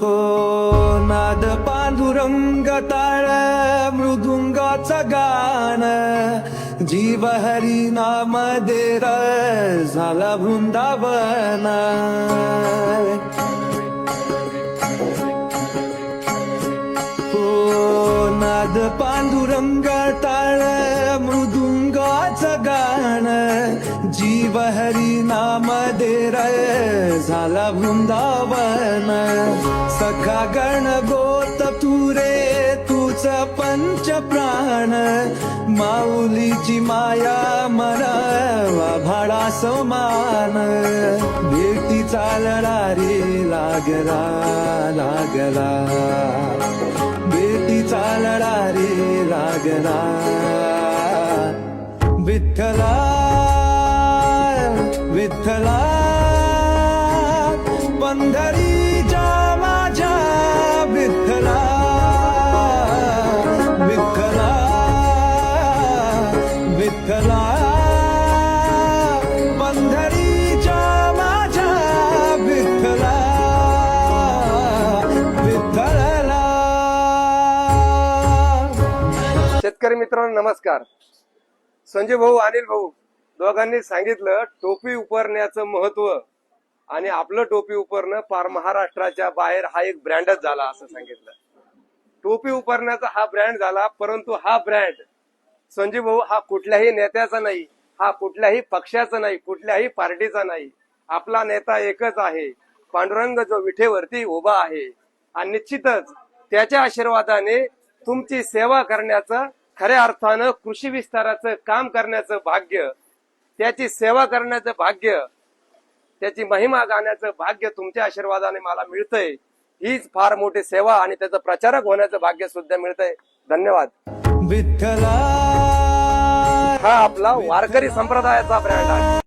हो नाद पांडुरंग ताळ मृदुंगाचं गाण. जीव हरी नाम देर झाला वृंदावन. हो नाद पांडुरंग ताळ मृदुंगाचं गाण. जीव हरी नाम देर झाला वृंदावन. सखा गण गोत तुरे तुझ पंच प्राण माऊलीची माया मरावा भाडा समान. भेटी चालला रे लागला लागला. बेटी चालला रे लागला. विठ्ठला विठ्ठला. कला पंढरीच्या माझ्या विठ्ठला विठ्ठला शेतकरी मित्रांनो नमस्कार. संजय भाऊ अनिल भाऊ दोघांनी सांगितलं टोपी उपरण्याचं महत्त्व आणि आपलं टोपी उपरणं पार महाराष्ट्राच्या बाहेर हा एक ब्रँडच झाला असं सांगितलं. टोपी उपरण्याचा हा ब्रँड झाला परंतु हा ब्रँड संजीव भाऊ हा कुठल्याही नेत्याचा नाही हा कुठल्याही पक्षाचा नाही कुठल्याही पार्टीचा नाही. आपला नेता एकच आहे. पांडुरंग जो विठेवरती उभा आहे. आणि निश्चितच त्याच्या आशीर्वादाने तुमची सेवा करण्याचं खऱ्या अर्थानं कृषी विस्ताराचं काम करण्याचं भाग्य त्याची सेवा करण्याचं भाग्य त्याची महिमा गाण्याचं भाग्य तुमच्या आशीर्वादाने मला मिळतंय. हीच फार मोठी सेवा आणि त्याचं प्रचारक होण्याचं भाग्य सुद्धा मिळतंय. धन्यवाद. विठ्ठला. हा आपला वारकरी संप्रदायाचा ब्रँड आहे.